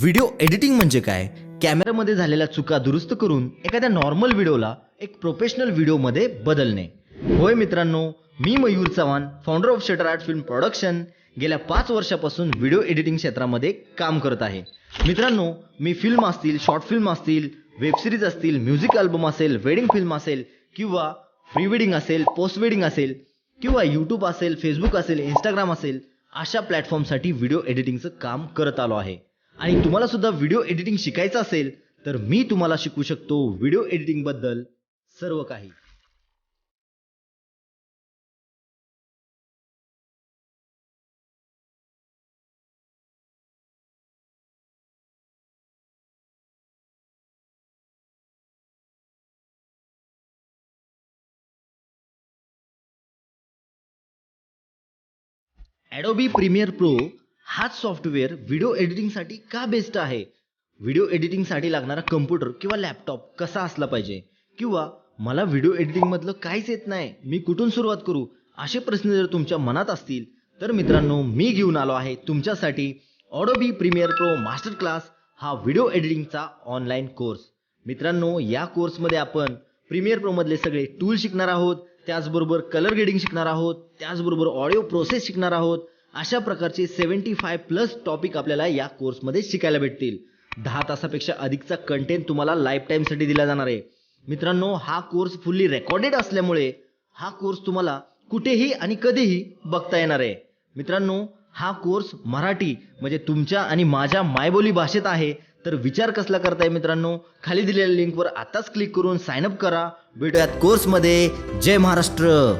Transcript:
Video editing म्हणजे काय? कॅमेरामध्ये झालेल्या चुका दुरुस्त करून एखाद्या नॉर्मल व्हिडिओला एक प्रोफेशनल व्हिडिओमध्ये बदलणे. होय मित्रांनो मी Mayur Chavan founder of shutter art film production गेल्या पाच वर्षापासून व्हिडिओ एडिटिंग क्षेत्रामध्ये काम करत आहे. मित्रांनो मी फिल्म असतील शॉर्ट फिल्म असतील वेबसिरीज असतील म्युझिक अल्बम असेल वेडिंग फिल्म असेल किंवा प्री वेडिंग असेल पोस्ट वेडिंग असेल किंवा यूट्यूब असेल फेसबुक असेल इंस्टाग्राम असेल अशा प्लॅटफॉर्मसाठी व्हिडिओ एडिटिंगचं काम करत आलो आहे. आणि तुम्हाला सुद्धा व्हिडिओ एडिटिंग शिकायचं असेल तर मी तुम्हाला शिकवू शकतो व्हिडिओ एडिटिंगबद्दल सर्व काही. ॲडोबी प्रीमियर प्रो हाच सॉफ्टवेअर व्हिडिओ एडिटिंगसाठी का बेस्ट आहे? व्हिडिओ एडिटिंगसाठी लागणारा कम्प्युटर किंवा लॅपटॉप कसा असला पाहिजे? किंवा मला व्हिडिओ एडिटिंगमधलं काहीच येत नाही मी कुठून सुरुवात करू? असे प्रश्न जर तुमच्या मनात असतील तर मित्रांनो मी घेऊन आलो आहे तुमच्यासाठी Adobe Premiere Pro master class हा व्हिडिओ एडिटिंगचा ऑनलाईन कोर्स मित्रांनो या कोर्समध्ये आपण प्रीमियर प्रोमधले सगळे टूल शिकणार आहोत त्याचबरोबर कलर ग्रेडिंग शिकणार आहोत त्याचबरोबर ऑडिओ प्रोसेस शिकणार आहोत अशा प्रकारचे सेव्हन्टी फाय प्लस टॉपिक आपल्याला या कोर्समध्ये शिकायला भेटतील. दहा तासापेक्षा अधिकचा कंटेंट तुम्हाला लाईफ टाईमसाठी दिला जाणार आहे. मित्रांनो हा कोर्स फुल्ली रेकॉर्डेड असल्यामुळे हा कोर्स तुम्हाला कुठेही आणि कधीही बघता येणार आहे. मित्रांनो हा कोर्स मराठी म्हणजे तुमच्या आणि माझ्या मायबोली भाषेत आहे. तर विचार कसला करताय मित्रांनो खाली दिलेल्या लिंकवर आताच क्लिक करून साइन अप करा. भेटूयात कोर्समध्ये जय महाराष्ट्र!